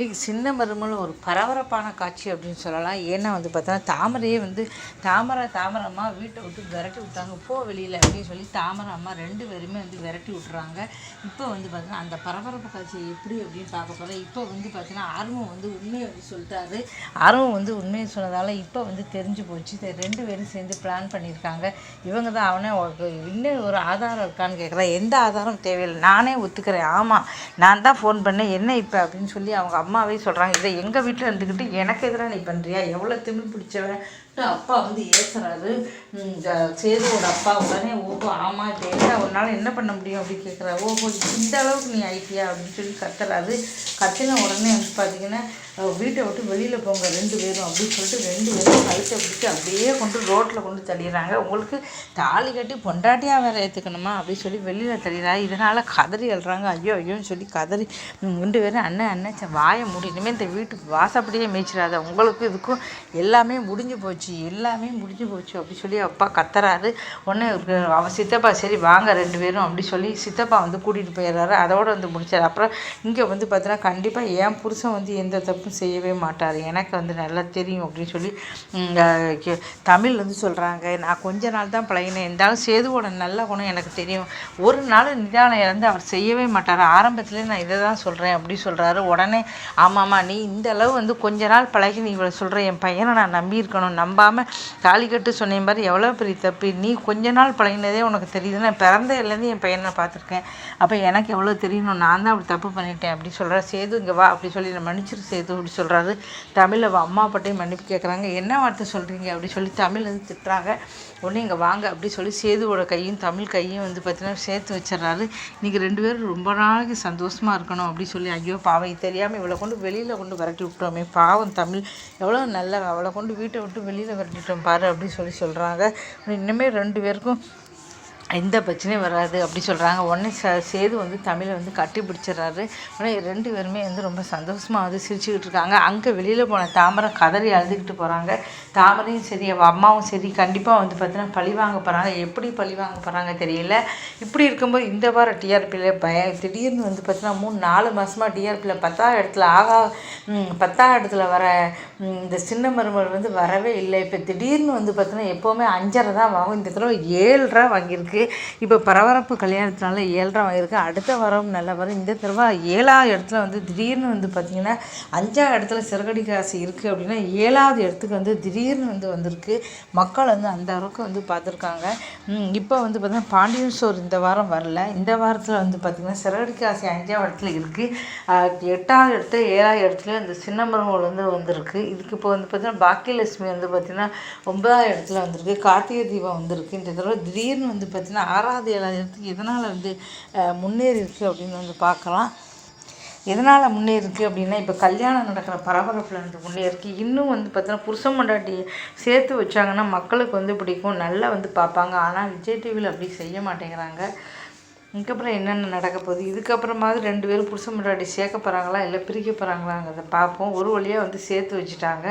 இன்றைக்கி சின்ன மருமல் ஒரு பரபரப்பான காட்சி அப்படின்னு சொல்லலாம். ஏன்னா வந்து பார்த்தோன்னா தாமரையே வந்து தாமரை தாமரை அம்மா வீட்டை விட்டு விரட்டி விட்டாங்க. போ வெளியில் அப்படின்னு சொல்லி தாமரை அம்மா ரெண்டு பேருமே வந்து விரட்டி விட்றாங்க இப்போ வந்து பார்த்தோன்னா அந்த பரபரப்பு காட்சி எப்படி அப்படின்னு பார்க்க போகிறோம் இப்போ வந்து பார்த்தோன்னா ஆர்வம் வந்து உண்மையை வந்து சொல்லிட்டாரு. ஆர்வம் வந்து உண்மையை சொன்னதால் இப்போ வந்து தெரிஞ்சு போச்சு. ரெண்டு பேரும் சேர்ந்து பிளான் பண்ணியிருக்காங்க. இவங்க தான் அவனே இன்னும் ஒரு ஆதாரம் இருக்கான்னு கேட்குறேன் எந்த ஆதாரம் தேவையில்லை. நானே ஒத்துக்கிறேன். ஆமாம் நான் தான் ஃபோன் பண்ணேன். என்ன இப்போ அப்படின்னு சொல்லி அவங்க அம்மாவே சொல்கிறாங்க இதை எங்கள் வீட்டில் இருந்துக்கிட்டு எனக்கு எதிராக நீ பண்ணுறியா எவ்வளோ திமிழ் பிடிச்சவன்? அப்பா வந்து ஏசுறாரு. இந்த சேதுவோட அப்பா உடனே ஓஹோ ஆமாம் இப்போ என்ன உன்னால் என்ன பண்ண முடியும்? அப்படின்னு கேட்குறா ஓஹோ இந்த அளவுக்கு நீ ஆயிட்டியா? அப்படின்னு சொல்லி கத்துறாரு. கத்தின உடனே வந்து பார்த்தீங்கன்னா வீட்டை விட்டு வெளியில் போங்க ரெண்டு பேரும் அப்படின்னு சொல்லிட்டு ரெண்டு பேரும் கழுத்தை பிடிச்சி அப்படியே கொண்டு ரோட்டில் கொண்டு தள்ளிடுறாங்க. உங்களுக்கு தாலி கட்டி பொண்டாட்டியாக வேறு ஏற்றுக்கணுமா அப்படின்னு சொல்லி வெளியில் தள்ளிடுறாங்க இதனால் கதறி எழுறாங்க ஐயோ ஐயோன்னு சொல்லி கதறி ரெண்டு பேரும் அண்ணன் அண்ணன் வாயை முடியணுமே இந்த வீட்டுக்கு வாசப்படியே மேய்ச்சிடாத. உங்களுக்கு இதுக்கும் எல்லாமே முடிஞ்சு போச்சு எல்லாமே முடிஞ்சு போச்சு அப்படின்னு சொல்லி அப்பா கத்துறாரு. உடனே அவன் சித்தப்பா சரி வாங்க ரெண்டு பேரும் அப்படி சொல்லி சித்தப்பா வந்து கூட்டிகிட்டு போயிடுறாரு. அதோடு வந்து முடிச்சார். அப்புறம் இங்கே வந்து பார்த்தீங்கன்னா கண்டிப்பாக என் புருஷன் வந்து எந்த தப்பு தப்பும் செய்யவே மாட்டார். எனக்கு வந்து நல்லா தெரியும் அப்படின்னு சொல்லி தமிழ் வந்து சொல்கிறாங்க நான் கொஞ்ச நாள் தான் பழகினேன். இருந்தாலும் சேதுவோட நல்ல குணம் எனக்கு தெரியும். ஒரு நாள் நிதானம் இறந்து அவர் செய்யவே மாட்டார். ஆரம்பத்துலேயே நான் இதை தான் சொல்கிறேன் அப்படி சொல்கிறாரு உடனே ஆமாம்மா நீ இந்த அளவு வந்து கொஞ்ச நாள் பழகி நீ இவ்வளோ சொல்கிற என் பையனை நான் நம்பியிருக்கணும் நம்பாமல் தாலி கட்டு சொன்னேன் மாதிரி எவ்வளோ பெரிய தப்பு. நீ கொஞ்ச நாள் பழகினதே உனக்கு தெரியுது நான் பிறந்ததுலேருந்து என் பையனை பார்த்துருக்கேன். அப்போ எனக்கு எவ்வளோ தெரியணும்? நான் தான் அப்படி தப்பு பண்ணிட்டேன். அப்படி சொல்கிறேன் சேது இங்கே வா அப்படி சொல்லி நான் மன்னிச்சிரு சேது. இப்படி சொல்கிறாரு தமிழில் அம்மா அப்பாட்டையும் மன்னிப்பு கேட்குறாங்க என்ன வார்த்தை சொல்கிறீங்க அப்படி சொல்லி தமிழ் வந்து திட்டுறாங்க. உடனே இங்கே வாங்க அப்படி சொல்லி சேதுவோட கையும் தமிழ் கையும் வந்து பார்த்தீங்கன்னா சேர்த்து வச்சிடறாரு. இன்றைக்கி ரெண்டு பேரும் ரொம்ப நாளைக்கு சந்தோஷமாக இருக்கணும் அப்படி சொல்லி ஐயோ பாவம் தெரியாமல் இவ்வளோ கொண்டு வெளியில் கொண்டு விரட்டி விட்டோமே பாவம் தமிழ். எவ்வளோ நல்ல அவளை கொண்டு வீட்டை விட்டு வெளியில் விரட்டிட்டோம் பாரு அப்படின்னு சொல்லி சொல்கிறாங்க இன்னுமே ரெண்டு பேருக்கும் எந்த பிரச்சனையும் வராது அப்படி சொல்கிறாங்க உடனே ச சேது வந்து தமிழை வந்து கட்டி பிடிச்சிடுறாரு. உடனே ரெண்டு பேருமே வந்து ரொம்ப சந்தோஷமாக வந்து சிரிச்சுக்கிட்டு இருக்காங்க. அங்கே வெளியில் போன தாமரை கதறி அழுதுகிட்டு போகிறாங்க தாமரையும் சரி அவள் அம்மாவும் சரி கண்டிப்பாக வந்து பார்த்தீங்கன்னா பழி வாங்க போகிறாங்க எப்படி பழி வாங்க போகிறாங்க தெரியல. இப்படி இருக்கும்போது இந்த வாரம் டிஆர்பியில் பய திடீர்னு வந்து பார்த்தீங்கன்னா மூணு நாலு மாதமாக டிஆர்பியில் பத்தாவது இடத்துல ஆகா பத்தாவது இடத்துல வர இந்த சின்ன மருமகள் வந்து வரவே இல்லை. இப்போ திடீர்னு வந்து பார்த்தீங்கன்னா எப்போவுமே அஞ்சரை தான் வாங்கும். இந்த தடவை ஏழரை வாங்கியிருக்கு. இருக்குது இப்போ பரபரப்பு கல்யாணத்தினால ஏழரை ஆகிருக்கு அடுத்த வாரம் நல்ல வரும். இந்த தடவை ஏழாவது இடத்துல வந்து திடீர்னு வந்து பார்த்திங்கன்னா அஞ்சாவது இடத்துல சிறகடி காசு இருக்குது அப்படின்னா ஏழாவது இடத்துக்கு வந்து திடீர்னு வந்து வந்திருக்கு. மக்கள் வந்து அந்த அளவுக்கு வந்து பார்த்துருக்காங்க இப்போ வந்து பார்த்திங்கன்னா பாண்டியன் ஸ்டோர் இந்த வாரம் வரல. இந்த வாரத்தில் வந்து பார்த்திங்கன்னா சிறகடி காசு அஞ்சாவது இடத்துல இருக்குது எட்டாவது இடத்துல ஏழாவது இடத்துல இந்த சின்னமரங்கள் வந்து வந்திருக்கு. இதுக்கு இப்போ வந்து பார்த்திங்கன்னா பாக்கியலட்சுமி வந்து பார்த்திங்கன்னா ஒன்பதாவது இடத்துல வந்திருக்கு. கார்த்திகை தீபம் வந்திருக்கு. இந்த தடவை திடீர்னு வந்து பார்த்திங்கன்னா ஆச்சுன்னா ஆறாவது ஏழாவது இடத்துக்கு எதனால் வந்து முன்னேறி இருக்குது அப்படின்னு வந்து பார்க்கலாம். எதனால் முன்னேறிருக்கு அப்படின்னா இப்போ கல்யாணம் நடக்கிற பரபரப்பில் வந்து முன்னேறிருக்கு இன்னும் வந்து பார்த்தோன்னா புருஷன் மண்டாட்டி சேர்த்து வச்சாங்கன்னா மக்களுக்கு வந்து பிடிக்கும். நல்லா வந்து பார்ப்பாங்க. ஆனால் விஜய் டிவியில் அப்படி செய்ய மாட்டேங்கிறாங்க. இதுக்கப்புறம் என்னென்ன நடக்க போகுது? இதுக்கப்புறமாவது ரெண்டு பேரும் புருஷன் மண்டாட்டி சேர்க்க போகிறாங்களா இல்லை பிரிக்க போகிறாங்களாங்கிறத பார்ப்போம். ஒரு வழியாக வந்து சேர்த்து வச்சுட்டாங்க.